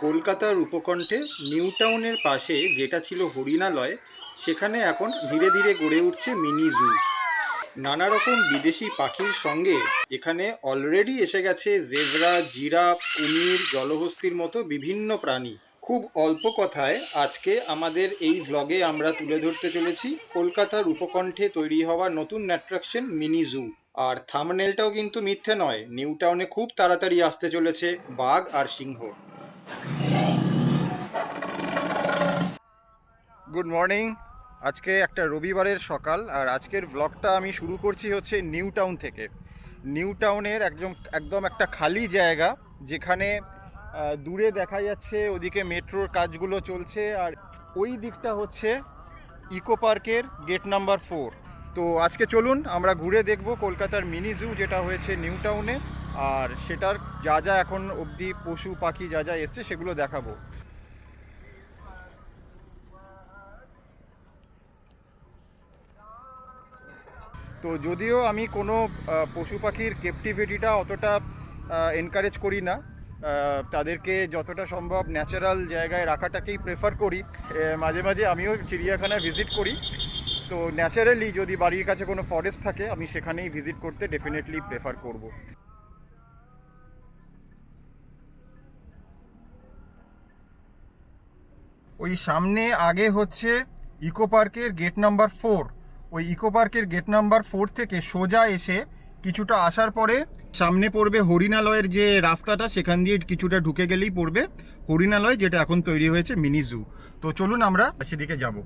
কলকাতার উপকণ্ঠে নিউ টাউনের পাশে যেটা ছিল হরিণালয়, সেখানে এখন ধীরে ধীরে গড়ে উঠছে মিনি জু। নানা রকম বিদেশি পাখির সঙ্গে এখানে অলরেডি এসে গেছে জেবরা জিরাফ কুমির, জলহস্তির মতো বিভিন্ন প্রাণী। খুব অল্প কথায় আজকে আমাদের এই ভ্লগে আমরা তুলে ধরতে চলেছি কলকাতার উপকণ্ঠে তৈরি হওয়া নতুন অ্যাট্রাকশন মিনি জু। আর থামনেলটাও কিন্তু মিথ্যে নয় নিউ টাউনে খুব তাড়াতাড়ি আসতে চলেছে বাঘ আর সিংহ। গুড মর্নিং আজকে একটা রবিবারের সকাল, আর আজকের ব্লগটা আমি শুরু করছি হচ্ছে নিউ টাউন থেকে। নিউ টাউনের একদম একদম একটা খালি জায়গা, যেখানে দূরে দেখা যাচ্ছে ওদিকে মেট্রোর কাজগুলো চলছে, আর ওই দিকটা হচ্ছে ইকো পার্কের গেট নাম্বার ফোর। তো আজকে চলুন, আমরা ঘুরে দেখব কলকাতার মিনি জু, যেটা হয়েছে নিউ টাউনে আর সেটার যা যা এখন অবধি পশু, পাখি যা যা এসছে, সেগুলো দেখাবো। তো যদিও আমি কোনো পশু পাখির কেপটিভিটিটা অতটা এনকারেজ করি না। তাদেরকে যতটা সম্ভব ন্যাচারাল জায়গায় রাখাটাকেই প্রেফার করি। মাঝে মাঝে আমিও চিড়িয়াখানায় ভিজিট করি। তো ন্যাচারালি যদি বাড়ির কাছে কোনো ফরেস্ট থাকে, আমি সেখানেই ভিজিট করতে ডেফিনেটলি প্রেফার করব। ওই সামনে আগে হচ্ছে ইকো পার্কের গেট নাম্বার ফোর ওই ইকো পার্কের গেট নাম্বার ফোর থেকে সোজা এসে কিছুটা আসার পরে সামনে পড়বে হরিণালয়ের যে রাস্তাটা, সেখান দিয়ে কিছুটা ঢুকে গেলেই পড়বে হরিণালয়, যেটা এখন তৈরি হয়েছে মিনি জু। তো চলুন আমরা সেদিকে যাব।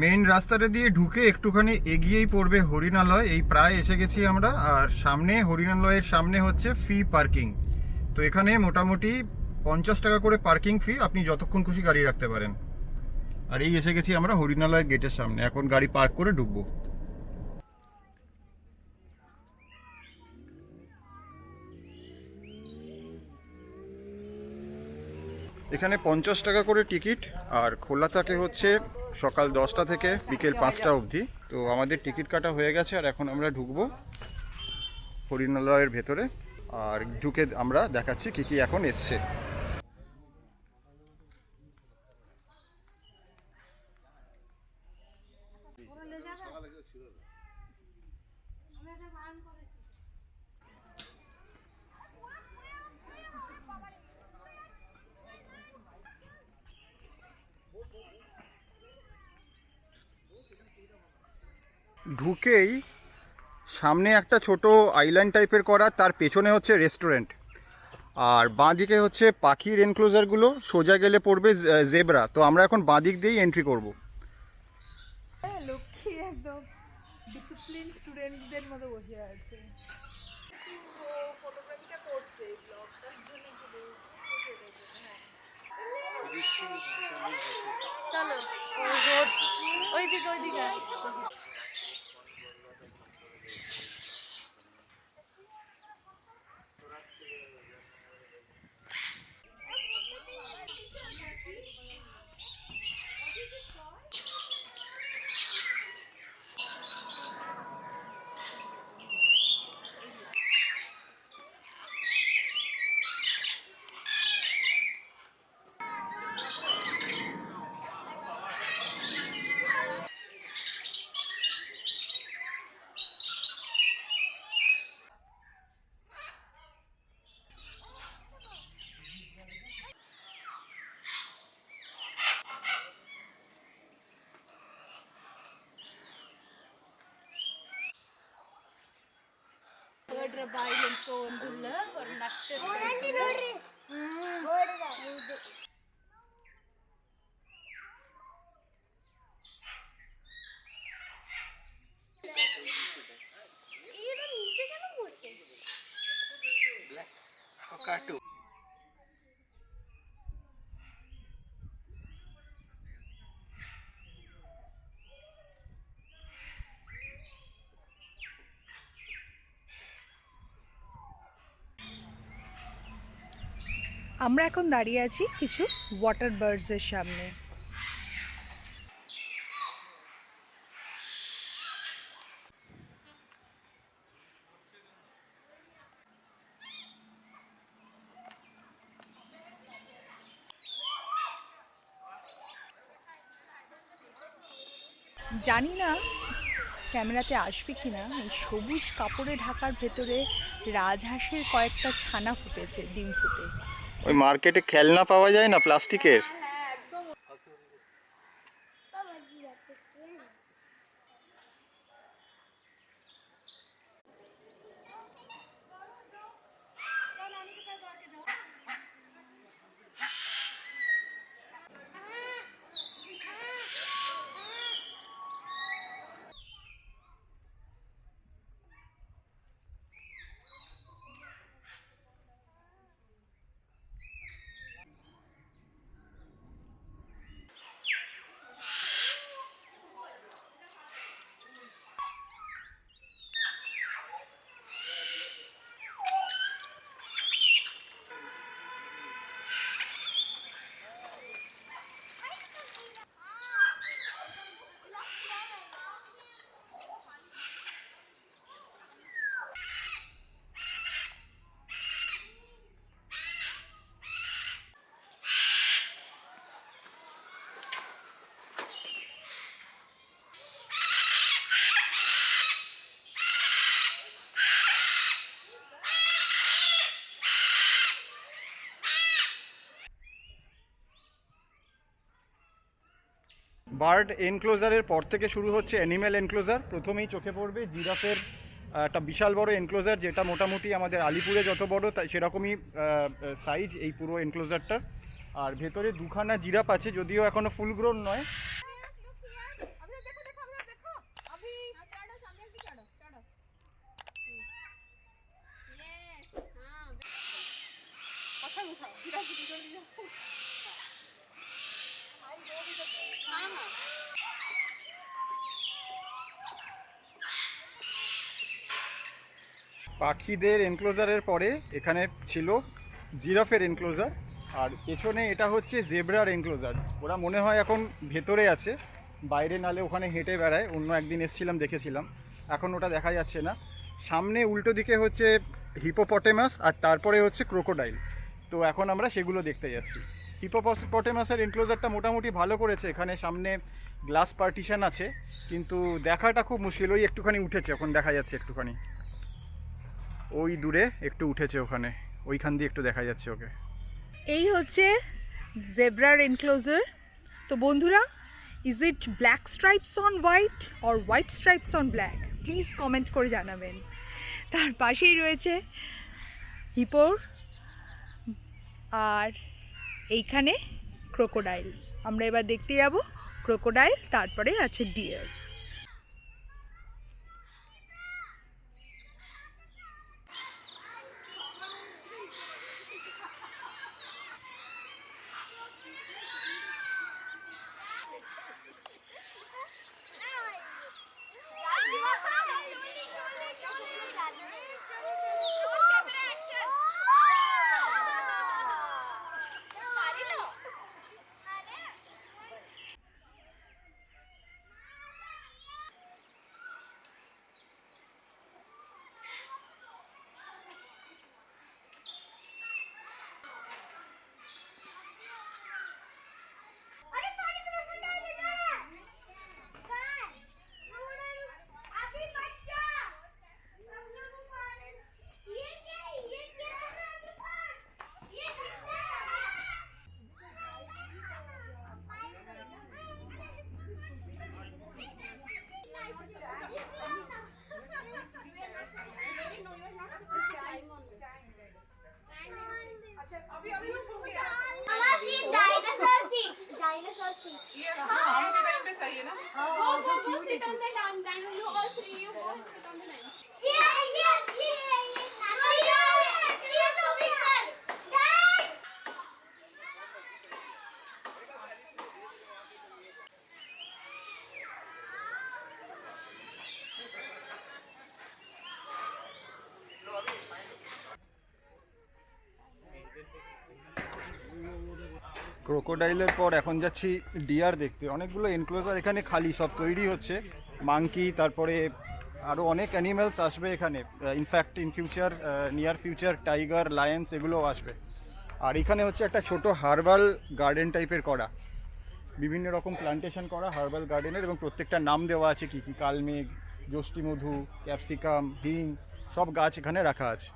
মেইন রাস্তাটা দিয়ে ঢুকে একটুখানি এগিয়েই পড়বে হরিণালয়। এই প্রায় এসে গেছি আমরা। আর সামনে, হরিণালয়ের সামনে হচ্ছে ফি পার্কিং তো এখানে মোটামুটি পঞ্চাশ টাকা করে পার্কিং ফি আপনি যতক্ষণ খুশি গাড়ি রাখতে পারেন। আর এই এসে গেছি আমরা হরিণালয়ের গেটের সামনে। এখন গাড়ি পার্ক করে ঢুকবো। এখানে পঞ্চাশ টাকা করে টিকিট আর খোলা থাকে হচ্ছে সকাল দশটা থেকে বিকেল পাঁচটা অবধি। তো আমাদের টিকিট কাটা হয়ে গেছে আর এখন আমরা ঢুকবো হরিণালয়ের ভেতরে। আর ঢুকে আমরা দেখাচ্ছি কি কি এখন এসছে। ঢুকেই সামনে একটা ছোট আইল্যান্ড টাইপের করা তার পেছনে হচ্ছে রেস্টুরেন্ট আর বাঁদিকে হচ্ছে পাখির এনক্লোজারগুলো সোজা গেলে পড়বে জেব্রা তো আমরা এখন বাঁদিক দিয়েই এন্ট্রি করব। লক্ষ্মী একদম വേർഡ് ബായിലും തോന്നുന്നില്ല ഒരു നഷ്ടം আমরা এখন দাঁড়িয়ে আছি কিছু ওয়াটার বার্ডসের সামনে। জানি না ক্যামেরাতে আসবে কিনা, এই সবুজ কাপড়ে ঢাকার ভেতরে রাজহাঁসের কয়েকটা ছানা ফুটেছে, ডিম ফুটে। ওই মার্কেটে খেলনা পাওয়া যায় না প্লাস্টিকের? বার্ড এনক্লোজারের পর থেকে শুরু হচ্ছে অ্যানিম্যাল এনক্লোজার। প্রথমেই চোখে পড়বে জিরাফের একটা বিশাল বড় এনক্লোজার যেটা মোটামুটি আমাদের আলিপুরে যত বড়, তাই সেরকমই সাইজ এই পুরো এনক্লোজারটার। আর ভেতরে দুখানা জিরাফ আছে, যদিও এখনও ফুল গ্রোন নয়। পাখিদের এনক্লোজারের পরে এখানে ছিল জিরাফের এনক্লোজার আর পেছনে এটা হচ্ছে জেব্রার এনক্লোজার ওরা মনে হয় এখন ভেতরে আছে, বাইরে নালে ওখানে হেঁটে বেড়ায়। অন্য একদিন এসেছিলাম, দেখেছিলাম। এখন ওটা দেখা যাচ্ছে না। সামনে উল্টো দিকে হচ্ছে হিপোপটেমাস আর তারপরে হচ্ছে ক্রোকোডাইল তো এখন আমরা সেগুলো দেখতে যাচ্ছি। হিপোপটেমাসের এনক্লোজারটা মোটামুটি ভালো করেছে। এখানে সামনে গ্লাস পার্টিশন আছে, কিন্তু দেখাটা খুব মুশকিল। ওই একটুখানি উঠেছে, এখন দেখা যাচ্ছে একটুখানি। ওই দূরে একটু উঠেছে ওখানে, ওইখান দিয়ে একটু দেখা যাচ্ছে ওকে। এই হচ্ছে জেব্রার এনক্লোজার তো বন্ধুরা is it black stripes on white or white stripes on black please comment করে জানাবেন। তার পাশেই রয়েছে হিপোর আর এইখানে ক্রোকোডাইল। আমরা এবার দেখতে যাব ক্রোকোডাইল তারপরে আছে ডিয়ার। ক্রোকোডাইলের পর এখন যাচ্ছি ডিয়ার দেখতে। অনেকগুলো এনক্লোজার এখানে খালি, সব তৈরি হচ্ছে। মাংকি তারপরে আরও অনেক অ্যানিমেলস আসবে এখানে। In fact in future near future tiger lions এগুলোও আসবে। আর এখানে হচ্ছে একটা ছোট হার্বাল গার্ডেন টাইপের করা। বিভিন্ন রকম প্লান্টেশন করা হার্বাল গার্ডেনের এবং প্রত্যেকটা নাম দেওয়া আছে কি কি, কালমেঘ যষ্টিমধু ক্যাপসিকাম হিং সব গাছ এখানে রাখা আছে।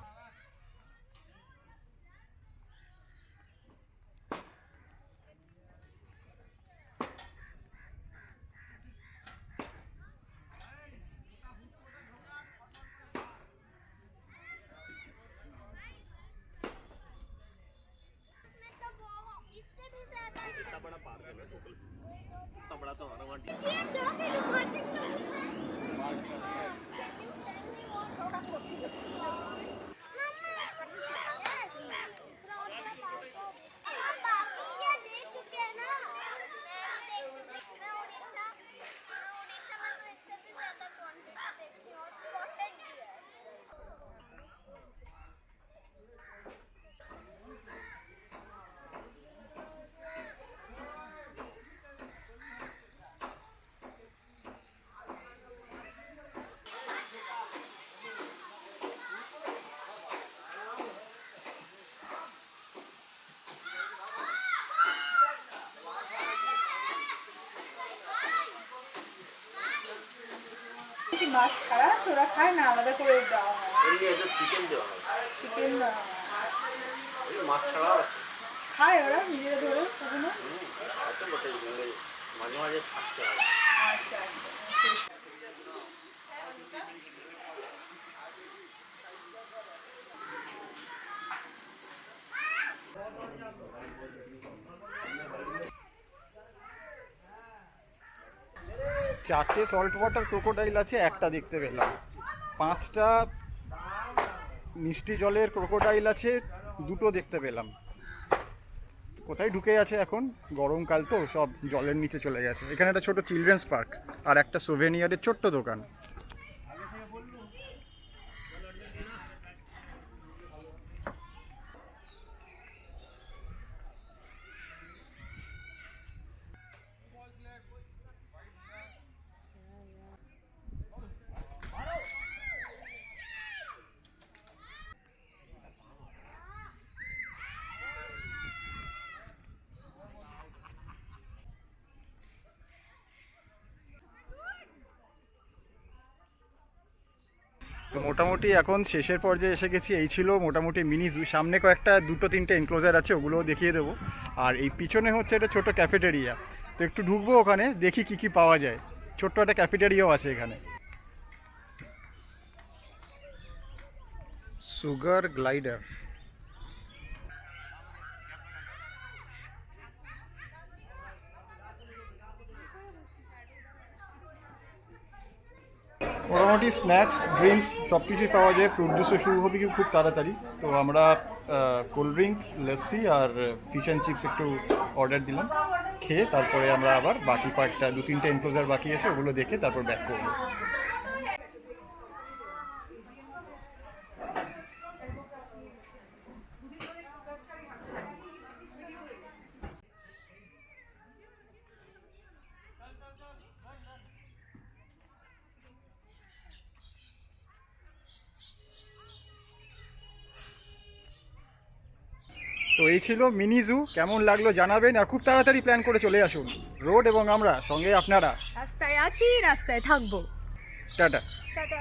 बड़ा पार्क है इतना बड़ा तो हमारा वहाँ কি মাছ ছাড়া আছে ওরা খায় না আলাদা করে দেওয়া হয়। চিকেন দেওয়া হয়। চিকেন মাছ ছাড়াও আছে। খায় ওরা নিজেরা ধরে কখনো। মাঝে মাঝে থাকতে হয়। আচ্ছা আচ্ছা চারটে সল্ট ওয়াটার ক্রোকোডাইল আছে, একটা দেখতে পেলাম। পাঁচটা মিষ্টি জলের ক্রোকোডাইল আছে, দুটো দেখতে পেলাম। কোথায় ঢুকে আছে এখন? গরমকাল তো, সব জলের নিচে চলে গেছে। এখানে একটা ছোট চিলড্রেন্স পার্ক আর একটা সোভেনিয়ারের ছোট্ট দোকান। মোটামুটি এখন শেষের পর্যায়ে এসে গেছি, এই ছিল মোটামুটি মিনি জু সামনে কয়েকটা, দুটো, তিনটে এনক্লোজার আছে, ওগুলোও দেখিয়ে দেবো। আর এই পিছনে হচ্ছে একটা ছোটো ক্যাফেটেরিয়া তো একটু ঢুকবো ওখানে, দেখি কি কি পাওয়া যায়। ছোট্ট একটা ক্যাফেটেরিয়াও আছে এখানে। সুগার গ্লাইডার মোটামুটি স্ন্যাক্স ড্রিঙ্কস সব কিছুই পাওয়া যায়। ফ্রুট জুসও শুরু হবে কি খুব তাড়াতাড়ি। তো আমরা কোল্ড ড্রিঙ্ক লস্যি আর ফিশ অ্যান্ড চিপস একটু অর্ডার দিলাম। খেয়ে তারপরে আমরা আবার বাকি কয়েকটা দু তিনটে এনক্লোজার বাকি আছে, ওগুলো দেখে তারপর ব্যাক করব। তো এই ছিল মিনি জু কেমন লাগল জানাবেন আর খুব তাড়াতাড়ি প্ল্যান করে চলে আসুন। রোড এবং আমরা সঙ্গে আপনারা। রাস্তায় আছি রাস্তায় থাকব। টাটা। টাটা।